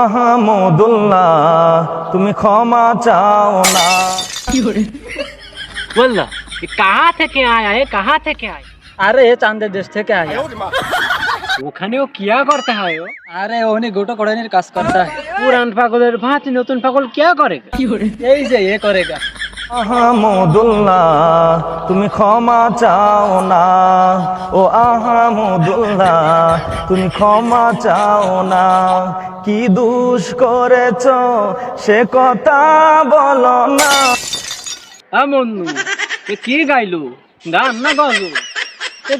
আহমদুল্লাহ তুমি ক্ষমা চাও না। বললা কাহা থেকে আয় আয় কাহা থেকে আয়? আরে চান্দের দেশ থেকে আয়। ওখানে ও কিয়া করতে হয় আরে ওখানে গোটো কড়ানির কাজ করতে হয়। পুরান পাগলের ভাত নতুন পাগল কিয়া করে? এই যে এ করে গা আহমদুল্লাহ তুমি ক্ষমা চাও না। ও আহমদুল্লাহ তুমি ক্ষমা চাও না। কি দুষ করেছ, সে কথা বলো না। কি গাইলো? গান না গজল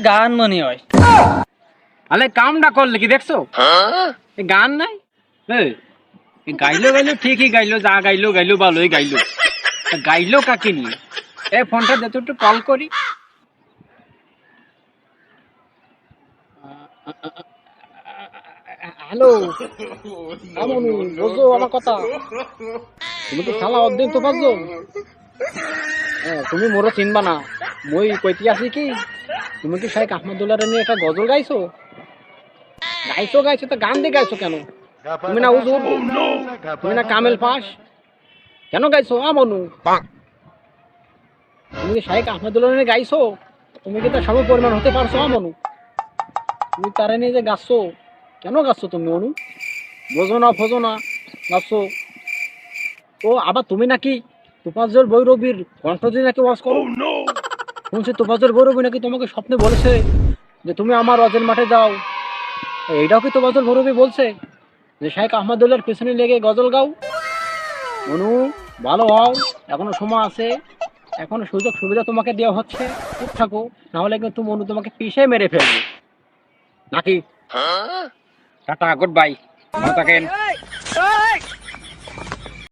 গান মনে হয়। আলে, কামটা করলে কি দেখছ? গান নাই? গাইলো গাইলো, ঠিকই গাইলো, যা গাইলো গাইলো, ভালোই গাইলো। গাইলো কাকে নিয়ে? এ, ফোনটা দে একটু কল করি। হ্যালো আমনু বোঝো আমার কথা। তুমি তো শালা অর্ধেক তো পারছ? তুমি মোরও চিনবা না। মই কইতে আছি কি, তুমি কি শাইখ আহমদুল্লাহ নিয়ে একটা গজল গাইছো? গাইছো গাইছো, তো গান দিয়ে গাইছো কেন? তুমি না হুজুর, তুমি না কামেল পাস কেন গাইছো? আ মনু তুমি কি শাইখ আহমদুল্লাহ গাইছো? তুমি কি তার সব পরিমাণ হতে পারছ? আ মনু তুমি তারে নিয়ে যে গাচ্ছো কেন গাচ্ছো তুমি অনু বোঝো না ফোজো না গাচ্ছো। ও আবার তুমি নাকি তুফাজল বৈরবীর কণ্ঠ দিয়ে নাকি ওয়াজ করো? শুনছি তুফাজল বৈরবী নাকি তোমাকে স্বপ্নে বলেছে যে তুমি আমার অজের মাঠে যাও। এইটাও কি তোফাজল বৈরবী বলছে? যে শাহেখ আহমদুল্লাহর পেছনে লেগে গজল গাও? অনু ভালো হও। এখনও সময় আছে। এখনও সুযোগ সুবিধা তোমাকে দেওয়া হচ্ছে। চুপ থাকো। নাহলে কিন্তু অনু তোমাকে পিষে মেরে ফেলবে। নাকি? টাটা গুড বাই ভালো থাকেন।